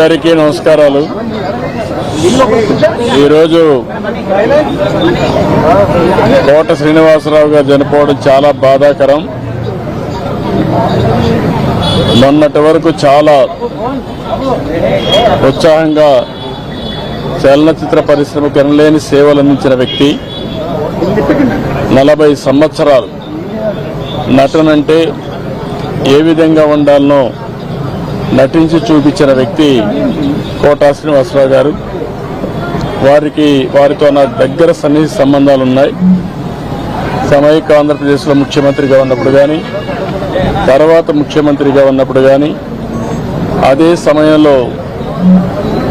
అందరికీ నమస్కారాలు. ఈరోజు కోట శ్రీనివాసరావు గారు చనిపోవడం చాలా బాధాకరం. మొన్నటి వరకు చాలా ఉత్సాహంగా చలనచిత్ర పరిశ్రమకు ఎనలేని సేవలు అందించిన వ్యక్తి నలభై సంవత్సరాలు నటనంటే ఏ విధంగా ఉండాలనో నటించి చూపించిన వ్యక్తి కోటా శ్రీనివాసరావు గారు. వారికి వారితో నా దగ్గర సన్నిహిత సంబంధాలు ఉన్నాయి. సమైక్య ఆంధ్రప్రదేశ్లో ముఖ్యమంత్రిగా ఉన్నప్పుడు కానీ తర్వాత ముఖ్యమంత్రిగా ఉన్నప్పుడు కానీ అదే సమయంలో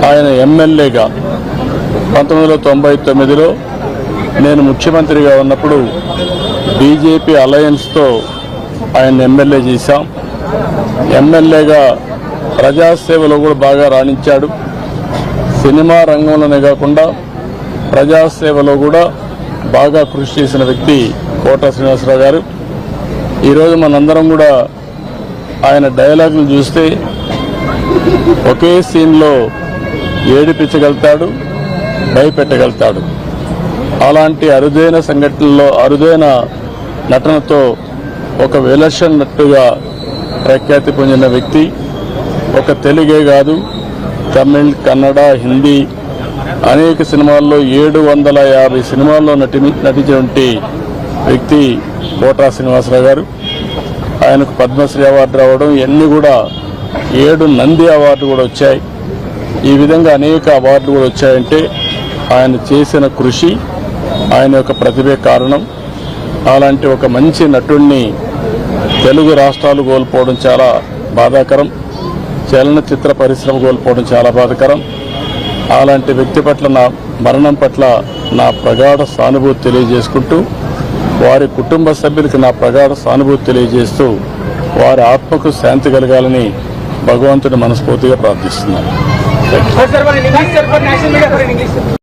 ఆయన ఎమ్మెల్యేగా పంతొమ్మిది వందల తొంభై తొమ్మిదిలో నేను ముఖ్యమంత్రిగా ఉన్నప్పుడు బీజేపీ అలయన్స్తో ఆయన ఎమ్మెల్యే చేశాం. ఎమ్మెల్యేగా ప్రజాసేవలో కూడా బాగా రాణించాడు. సినిమా రంగంలోనే కాకుండా ప్రజాసేవలో కూడా బాగా కృషి చేసిన వ్యక్తి కోట శ్రీనివాసరావు గారు. ఈరోజు మనందరం కూడా ఆయన డైలాగులు చూస్తే ఒకే సీన్లో ఏడిపించగలుగుతాడు భయపెట్టగలుగుతాడు. అలాంటి అరుదైన సంఘటనలో అరుదైన నటనతో ఒక విలక్షణ నట్టుగా ప్రఖ్యాతి పొందిన వ్యక్తి ఒక తెలుగే కాదు తమిళ్ కన్నడ హిందీ అనేక సినిమాల్లో ఏడు వందల యాభై సినిమాల్లో నటి నటించినటువంటి వ్యక్తి కోటా శ్రీనివాసరావు గారు. ఆయనకు పద్మశ్రీ అవార్డు రావడం ఇవన్నీ కూడా ఏడు నంది అవార్డు కూడా వచ్చాయి. ఈ విధంగా అనేక అవార్డులు కూడా వచ్చాయంటే ఆయన చేసిన కృషి ఆయన యొక్క ప్రతిభే కారణం. అలాంటి ఒక మంచి నటుణ్ణి తెలుగు రాష్ట్రాలు కోల్పోవడం చాలా బాధాకరం. చలనచిత్ర పరిశ్రమ కోల్పోవడం చాలా బాధకరం. అలాంటి వ్యక్తి పట్ల నా మరణం పట్ల నా ప్రగాఢ సానుభూతి తెలియజేసుకుంటూ వారి కుటుంబ సభ్యులకు నా ప్రగాఢ సానుభూతి తెలియజేస్తూ వారి ఆత్మకు శాంతి కలగాలని భగవంతుని మనస్ఫూర్తిగా ప్రార్థిస్తున్నాను.